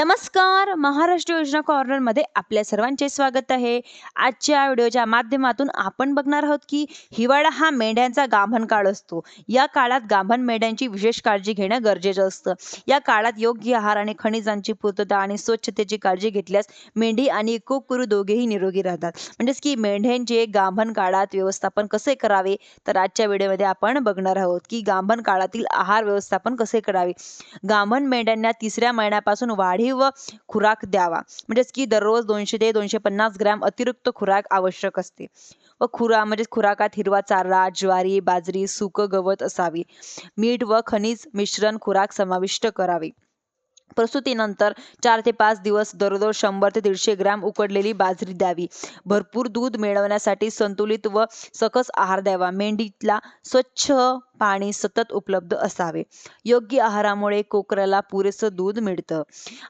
नमस्कार. महाराष्ट्र योजना कॉर्नरमध्ये आपल्या सर्वांचे स्वागत आहे. आजच्या व्हिडिओच्या माध्यमातून आपण बघणार आहोत की हिवाळा हा मेंढ्यांचा गाभण काळ असतो. या काळात गाभण मेंढ्यांची विशेष काळजी घेणं गरजेचं असतं. या काळात योग्य आहार आणि खनिजांची पूर्तता आणि स्वच्छतेची काळजी घेतल्यास मेंढी आणि कोकरू दोघेही निरोगी राहतात. म्हणजेच की मेंढ्यांचे गाभण काळात व्यवस्थापन कसे करावे? तर आजच्या व्हिडिओमध्ये आपण बघणार आहोत की गाभण काळातील आहार व्यवस्थापन कसे करावे? गाभण मेंढ्यांना तिसऱ्या महिन्यापासून वाढी वाढीव खुराक द्यावा. म्हणजेच की दररोज दोनशे ते दोनशे पन्नास ग्रॅम अतिरिक्त खुराक आवश्यक असते. व खुरा म्हणजे खुराकात हिरवा चारा ज्वारी बाजरी सुक गवत असावी. मीठ व खनिज मिश्रण खुराक समाविष्ट करावे. प्रसूतीनंतर चार ते पाच दिवस दररोज शंभर ते दीडशे ग्रॅम उकडलेली बाजरी द्यावी. भरपूर दूध मिळवण्यासाठी संतुलित व सकस आहार द्यावा. मेंढीला स्वच्छ पाणी सतत उपलब्ध असावे. योग्य आहारामुळे कोकराला पुरेसं दूध मिळतं.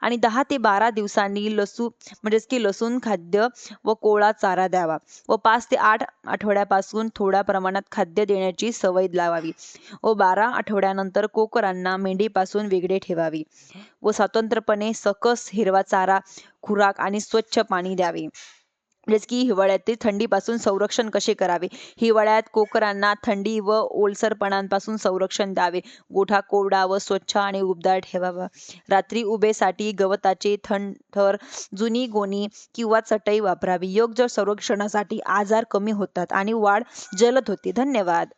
आणि दहा ते बारा दिवसांनी लसू म्हणजेच की लसूण खाद्य व कोळा चारा द्यावा व पाच ते आठ आठवड्यापासून थोड्या प्रमाणात खाद्य देण्याची सवय लावावी व बारा आठवड्यानंतर कोकरांना मेंढीपासून वेगळे ठेवावी व स्वतंत्रपणे सकस हिरवा चारा खुराक आणि स्वच्छ पाणी द्यावे. म्हणजेच की हिवाळ्यातील थंडीपासून संरक्षण कसे करावे? हिवाळ्यात कोकरांना थंडी व ओलसरपणांपासून संरक्षण द्यावे. गोठा कोरडा व स्वच्छ आणि उबदार ठेवावा. रात्री उभेसाठी गवताचे थंड थर जुनी गोणी किंवा चटई वापरावी. योग्य संरक्षणासाठी आजार कमी होतात आणि वाढ जलद होते. धन्यवाद.